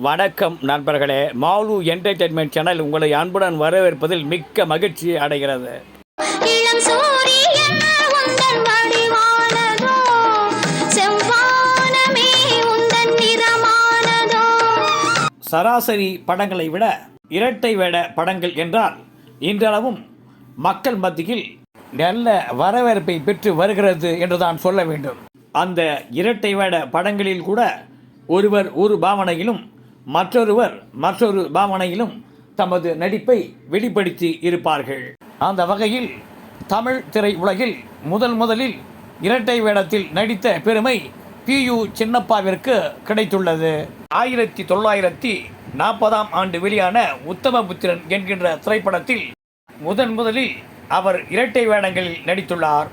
வணக்கம் நண்பர்களே. Mall entertainment channel உங்களை அன்புடன் வரவேற்பதில் மிக்க மகிழ்ச்சி அடைகிறது. சராசரி படங்களை விட இரட்டை வேட படங்கள் என்றால் இன்றளவும் மக்கள் மத்தியில் நல்ல வரவேற்பை பெற்று வருகிறது என்றுதான் சொல்ல வேண்டும். அந்த இரட்டை வேட படங்களில் கூட ஒருவர் ஒரு பாவனையிலும் மற்றொருவர் மற்றொரு பாவனையிலும் தமது நடிப்பை வெளிப்படுத்தி இருப்பார்கள். அந்த வகையில் தமிழ் திரை உலகில் முதல் முதலில் இரட்டை வேடத்தில் நடித்த பெருமை பி யு சின்னப்பாவிற்கு கிடைத்துள்ளது. ஆயிரத்தி தொள்ளாயிரத்தி நாற்பதாம் ஆண்டு வெளியான உத்தமபுத்திரன் என்கின்ற திரைப்படத்தில் முதன் முதலில் அவர் இரட்டை வேடங்களில் நடித்துள்ளார்.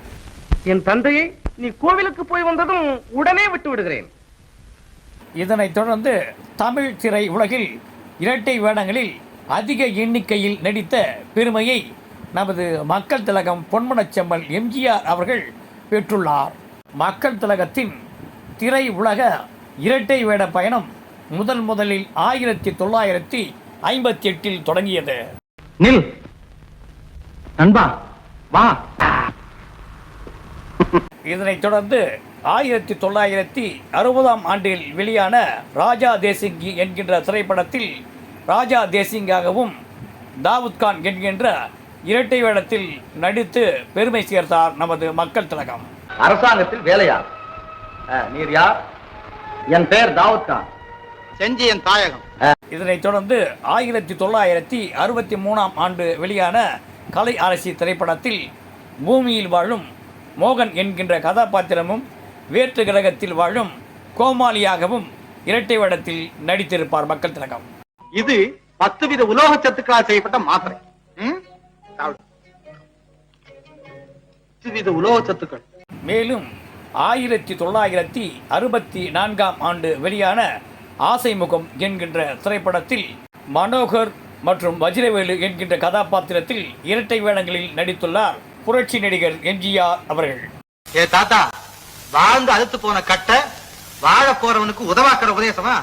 என் தந்தையை நீ கோவிலுக்கு போய் வந்ததும் உடனே விட்டு விடுகிறேன். இதனைத் தொடர்ந்து தமிழ் திரை உலகில் இரட்டை வேடங்களில் அதிக எண்ணிக்கையில் நடித்த பெருமையை நமது மக்கள் திலகம் பொன்மனச்செம்மல் எம்ஜிஆர் அவர்கள் பெற்றுள்ளார். மக்கள் திலகத்தின் திரை உலக இரட்டை வேட பயணம் முதல் முதலில் ஆயிரத்தி தொள்ளாயிரத்தி ஐம்பத்தி எட்டில் தொடங்கியது. நில். நண்பா வா. இதனைத் தொடர்ந்து ஆயிரத்தி தொள்ளாயிரத்தி அறுபதாம் ஆண்டில் வெளியான ராஜா தேசிங்கி என்கின்ற திரைப்படத்தில் ராஜா தேசிங்காகவும் தாவூத் கான் என்கின்ற இரட்டை வேடத்தில் நடித்து பெருமை சேர்த்தார் நமது மக்கள் திலகம். அரசாங்கத்தில் வேலையா? அஹ், நீர் யார்? என் பெயர் தாவூத் கான். செஞ்சி என் தாயகம். இதனைத் தொடர்ந்து ஆயிரத்தி தொள்ளாயிரத்தி அறுபத்தி மூணாம் ஆண்டு வெளியான கலை அரசி திரைப்படத்தில் பூமியில் வாழும் மோகன் என்கின்ற கதாபாத்திரமும் வேற்று கிரகத்தில் வாழும் கோமாளியாகவும் இரட்டை வேடத்தில் நடித்திருப்பார் மக்கள் திலகம். இது பத்து வித உலோக சத்துக்களால் செய்யப்பட்ட மாத்திரை. பத்து வித உலோக சத்துக்கள். மேலும் ஆயிரத்தி தொள்ளாயிரத்தி அறுபத்தி நான்காம் ஆண்டு வெளியான ஆசைமுகம் என்கின்ற திரைப்படத்தில் மனோகர் மற்றும் வஜ்ரவேலு என்கின்ற கதாபாத்திரத்தில் இரட்டை வேடங்களில் நடித்துள்ளார் புரட்சி நடிகர் எம்ஜிஆர் அவர்கள். ஏ தாத்தா வாழ்ந்து அழுத்து போன கட்டை வாழ போறவனுக்கு உதவாக்கிற உபதேசமா?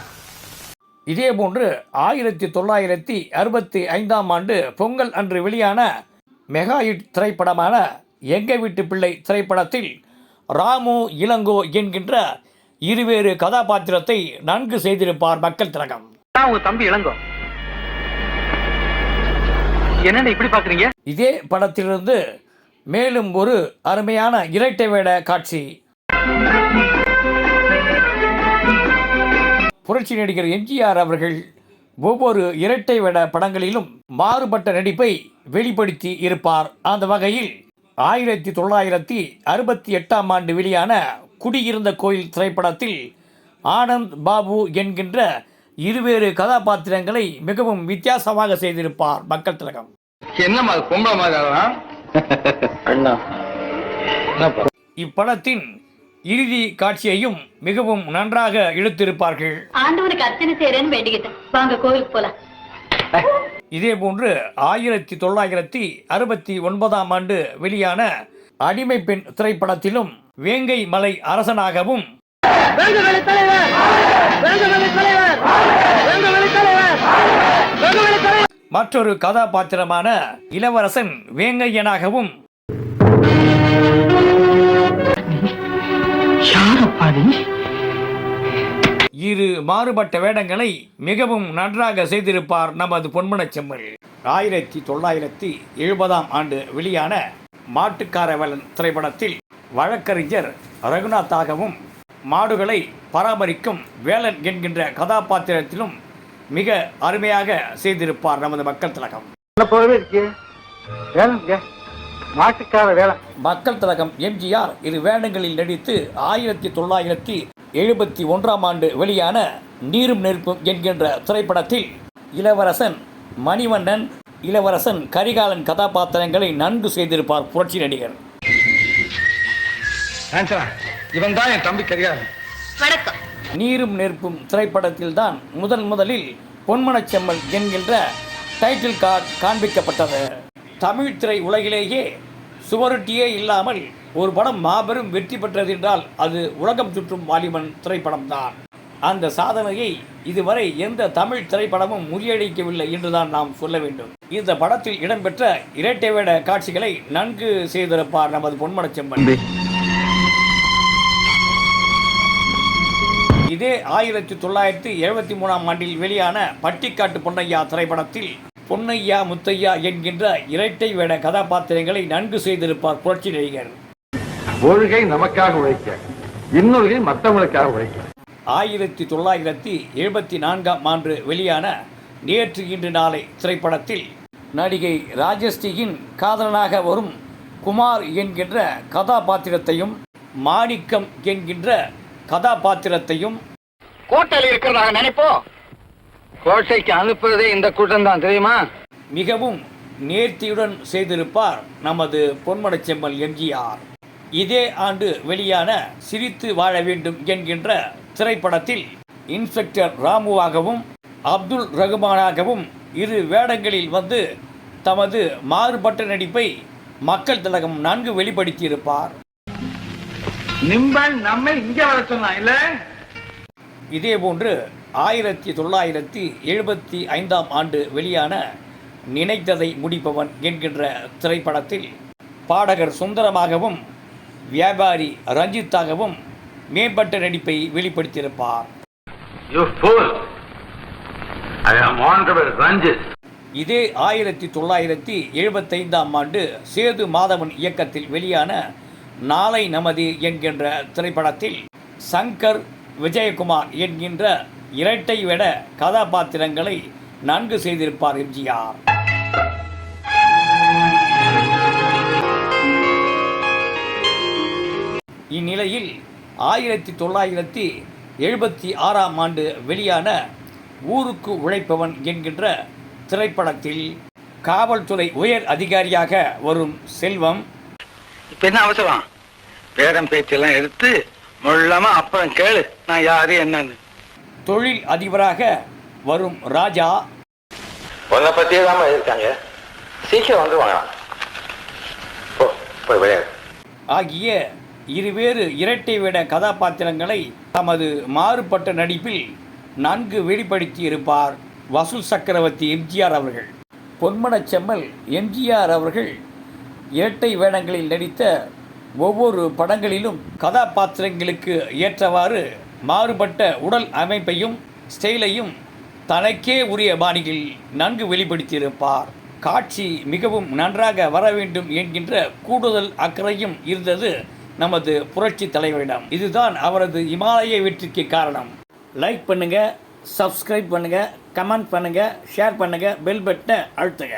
இதேபோன்று ஆயிரத்தி தொள்ளாயிரத்தி அறுபத்தி ஐந்தாம் ஆண்டு பொங்கல் அன்று வெளியான மெகா ஹிட் திரைப்படமான எங்க வீட்டு பிள்ளை திரைப்படத்தில் ராமு இளங்கோ என்கின்ற இருவேறு கதாபாத்திரத்தை நன்கு செய்திருப்பார் மக்கள் திலகம். உங்க தம்பி இளங்கோ. என்னென்ன இப்படி பாக்குறீங்க? இதே படத்திலிருந்து மேலும் ஒரு அருமையான இரட்டை வேட காட்சி புரட்சி நடிகர் எம்ஜிஆர் அவர்கள் ஒவ்வொரு இரட்டை வேட படங்களிலும் மாறுபட்ட நடிப்பை வெளிப்படுத்தி இருப்பார். அந்த வகையில் ஆயிரத்தி தொள்ளாயிரத்தி அறுபத்தி எட்டாம் ஆண்டு வெளியான குடியிருந்த கோயில் திரைப்படத்தில் ஆனந்த் பாபு என்கின்ற இருவேறு கதாபாத்திரங்களை மிகவும் வித்தியாசமாக செய்திருப்பார் மக்கள் திலகம். அண்ணா இப்படத்தின் இறுதி காட்சியையும் மிகவும் நன்றாக இழுத்திருப்பார்கள். ஆண்டவனுக்கு அர்ச்சனை செய்யறேன்னு வேண்டிக்கிட்டேன். வாங்க கோவிலுக்கு போலாம். இதேபோன்று ஆயிரத்தி தொள்ளாயிரத்தி அறுபத்தி ஒன்பதாம் ஆண்டு வெளியான அடிமை பெண் திரைப்படத்திலும் வேங்கை மலை அரசனாகவும் மற்றொரு கதாபாத்திரமான இளவரசன் வேங்கையனாகவும் இரு மாறுபட்ட வேடங்களை மிகவும் நன்றாக செய்திருப்பார் நமது பொன்மனச் செம்மல். ஆயிரத்தி தொள்ளாயிரத்தி எழுபதாம் ஆண்டு வெளியான மாட்டுக்காரவலன் திரைப்படத்தில் வழக்கறிஞர் ரகுநாத்தாகவும் மாடுகளை பராமரிக்கும் வேலன் என்கின்ற கதாபாத்திரத்திலும் மிக அருமையாக செய்திருப்பார் நமது மக்கள் திலகம். இருக்கே வேலை. மக்கள் திலகம் எம்ஜிஆர் இரு வேடங்களில் நடித்து ஆயிரத்தி தொள்ளாயிரத்தி எழுபத்தி ஒன்றாம் ஆண்டு வெளியான நீரும் நெருப்பும் என்கின்ற திரைப்படத்தில் இளவரசன் மணிவண்ணன் இளவரசன் கரிகாலன் கதாபாத்திரங்களை நன்கு செய்திருப்பார் புரட்சி நடிகர். இவன் தான் என் தம்பி கரியார் வணக்கம். நீரும் நெருப்பும் திரைப்படத்தில்தான் முதன் முதலில் பொன்மனச் செம்மல் என்கின்ற டைட்டில் கார்டு காண்பிக்கப்பட்டது. தமிழ் திரை உலகிலேயே சுவரொட்டியே இல்லாமல் ஒரு படம் மாபெரும் வெற்றி பெற்றது என்றால் அது உலகம் சுற்றும் வாலிபன் திரைப்படம்தான். அந்த சாதனையை இதுவரை எந்த தமிழ் திரைப்படமும் முறியடிக்கவில்லை என்றுதான் நாம் சொல்ல வேண்டும். இந்த படத்தில் இடம்பெற்ற இரட்டை வேட காட்சிகளை நன்கு செய்திருப்பார் நமது பொன்மனச்செம்மன் இதே ஆயிரத்தி தொள்ளாயிரத்தி எழுபத்தி மூணாம் ஆண்டில் வெளியான பட்டிக்காட்டு பொன்னையா திரைப்படத்தில் பொன்னையா முத்தையா என்கின்ற இரட்டை வேட கதாபாத்திரங்களை நன்கு செய்திருப்பார் புரட்சி நடிகர். ஒழுகை நமக்காக உழைக்க இன்னொருகை மற்றவங்களுக்காக உழைக்க. ஆயிரத்தி தொள்ளாயிரத்தி எழுபத்தி நான்காம் ஆண்டு வெளியான நேற்று இன்று நாளை திரைப்படத்தில் நடிகை ராஜஸ்ரீயின் காதலனாக வரும் குமார் என்கின்ற கதாபாத்திரத்தையும் மாணிக்கம் என்கின்ற கதாபாத்திரத்தையும் கோட்டையில் இருக்கிறதாக நினைப்போ கோட்டைக்கு அனுப்புறதே இந்த கூட்டம் தான் தெரியுமா? மிகவும் நேர்த்தியுடன் செய்திருப்பார் நமது பொன்மனச்செம்மல் எம்ஜிஆர். இதே ஆண்டு வெளியான சிரித்து வாழ வேண்டும் என்கின்ற திரைப்படத்தில் இன்ஸ்பெக்டர் ராமுவாகவும் அப்துல் ரகுமானாகவும் இரு வேடங்களில் வந்து தமது மாறுபட்ட நடிப்பை மக்கள் திலகம் நன்கு வெளிப்படுத்தியிருப்பார். நிம்பன் நம்மை இங்க வர சொன்னான் இல்ல? இதேபோன்று ஆயிரத்தி தொள்ளாயிரத்தி எழுபத்தி ஐந்தாம் ஆண்டு வெளியான நினைத்ததை முடிப்பவன் என்கின்ற திரைப்படத்தில் பாடகர் சுந்தரமாகவும் வியாபாரி ரஞ்சித்தாகவும் மேம்பட்ட நடிப்பை வெளிப்படுத்தியிருப்பார். இதே ஆயிரத்தி தொள்ளாயிரத்தி எழுபத்தைந்தாம் ஆண்டு சேது மாதவன் இயக்கத்தில் வெளியான நாளை நமது என்கின்ற திரைப்படத்தில் சங்கர் விஜயகுமார் என்கின்ற இரட்டை விட கதாபாத்திரங்களை நன்கு செய்திருப்பார் எம்ஜிஆர். இந்நிலையில் ஆயிரத்தி தொள்ளாயிரத்தி எழுபத்தி ஆறாம் ஆண்டு வெளியான ஊருக்கு உழைப்பவன் என்கின்ற திரைப்படத்தில் காவல்துறை உயர் அதிகாரியாக வரும் செல்வம். இப்போ என்ன அவசரம்? பேரம் பேச்செல்லாம் எடுத்து முள்ளமாக அப்புறம் கேளு. நான் யாரு என்னன்னு. தொழில் அதிபராக வரும் ராஜா. உன்னை பத்தியே தான் இருக்காங்க. சீக்கிரம் வந்து வாங்கலாம். போ போய் விளையாடு. ஆகிய இருவேறு இரட்டை விட கதாபாத்திரங்களை தமது மாறுபட்ட நடிப்பில் நன்கு வெளிப்படுத்தி இருப்பார் வசூல் சக்கரவர்த்தி எம்ஜிஆர் அவர்கள். பொன்மனச் செம்மல் எம்ஜிஆர் அவர்கள் இரட்டை வேடங்களில் நடித்த ஒவ்வொரு படங்களிலும் கதாபாத்திரங்களுக்கு ஏற்றவாறு மாறுபட்ட உடல் அமைப்பையும் ஸ்டைலையும் தனக்கே உரிய பாணியில் நன்கு வெளிப்படுத்தியிருப்பார். காட்சி மிகவும் நன்றாக வர வேண்டும் என்கின்ற கூடுதல் அக்கறையும் இருந்தது நமது புரட்சி தலைவரிடம். இதுதான் அவரது இமாலய வெற்றிக்கு காரணம். லைக் பண்ணுங்கள் சப்ஸ்கிரைப் பண்ணுங்கள் கமெண்ட் பண்ணுங்கள் ஷேர் பண்ணுங்கள் பெல் பட்டனை அழுத்துங்க.